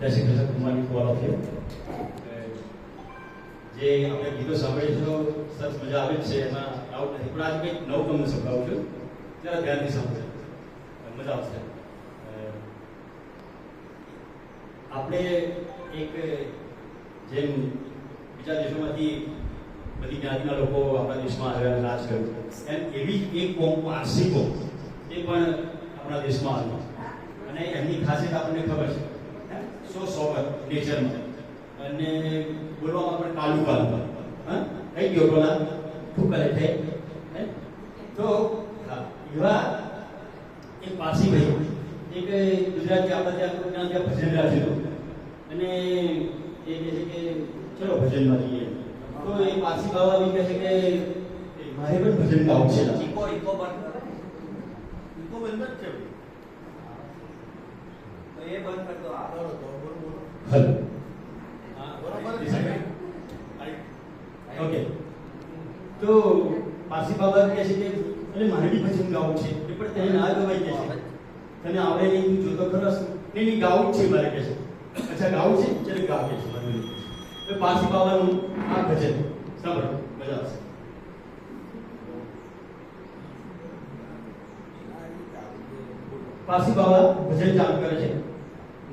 જય શ્રી કૃષ્ણ કુમારી ફોર જે આપણે ગીતો સાંભળીએ છીએ સરસ મજા આવે છે, એમાં આવું નથી. પણ આજે કંઈક નવું તમને સંભળાવું છું. જરા ધ્યાનથી સાંભળજો. મજા આવશે. આપણે એક, જેમ બીજા દેશોમાંથી બધી જ્ઞાતિના લોકો આપણા દેશમાં આવ્યા રાજ કર્યું. એમ એવી એક કોમ પારસીકો એ પણ આપણા દેશમાં આવી અને એમની ખાસિયત આપણને ખબર છે? સો સોગર નેચરમાં. અને બોલવામાં પણ કાલુ કાલુ. હા? કઈ ગયો બોલા? ઠુકર થઈ? તો, હા એવા એક પારસી ભાઈ, એક ગુજરાતી આપણે ત્યાં ત્યાં ભજન રાખેલો અને એ કહે છે કે, ચલો ભજનમાં જઈએ. તો એ પારસી બાબા બી કહે છે કે મારે પણ ભજન ગાવું છે. ઇકો ઇકો બંધ ઇકો બંધ જ છે. એ બંધ કર દો આ બોલો બોલો, બોલો. હલો. હા, બરોબર? બરોબર. છે. ઓકે. તો પાસી બાબા કહે છે કે અરે મારે બી ભજન ગાવું છે. એ પણ તેને ના ગવાય કે છે. તને આવડે નહીં તું જોતો ખરો. નહીં નહીં ગાવું છે મારે કહે છે. અચ્છા ગાવું છે? ચલો ગાવ કે છે મને પાસી બાબાનું આ ભજન. સાંભળો મજા આવશે. પાસી બાબા ભજન ચાલુ કરે છે.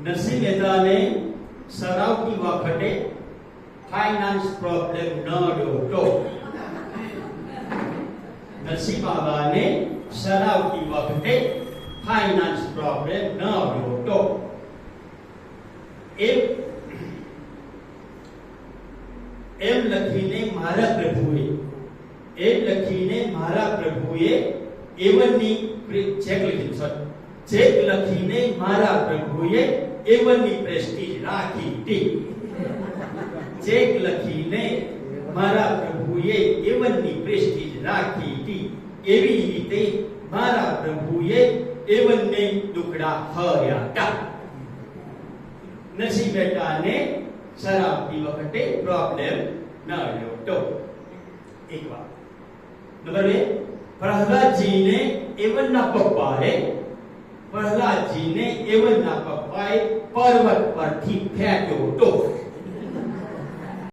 નરસિંહ મહેતાને સરાવતી વખતે ફાઇનાન્સ પ્રોબ્લેમ ન ડોટો. નરસિંહ બાબાને સરાવતી વખતે ફાઇનાન્સ પ્રોબ્લેમ ન ડોટો. એમ એમ લખીને મારા પ્રભુએ, એમ લખીને મારા પ્રભુએ એવનની ચેક લખી સર ચેક લખીને મારા પ્રભુએ એવનની પ્રેસ્ટીજ રાખી હતી ચેક લખીને મારા પ્રભુએ એવનની પ્રેસ્ટીજ રાખી હતી એવી રીતે મારા પ્રભુએ એવનને દુકડા હર્યા હતા નસી બેટાને શરાબતી વખતે પ્રોબ્લેમ ન આવ્યો તો એક વાત નંબર બે પ્રહલાદજીને એવનના પપ્પાએ પ્રહલાદજીને એવનના પપ્પાએ પર્વત પરથી ફેંક્યો હતો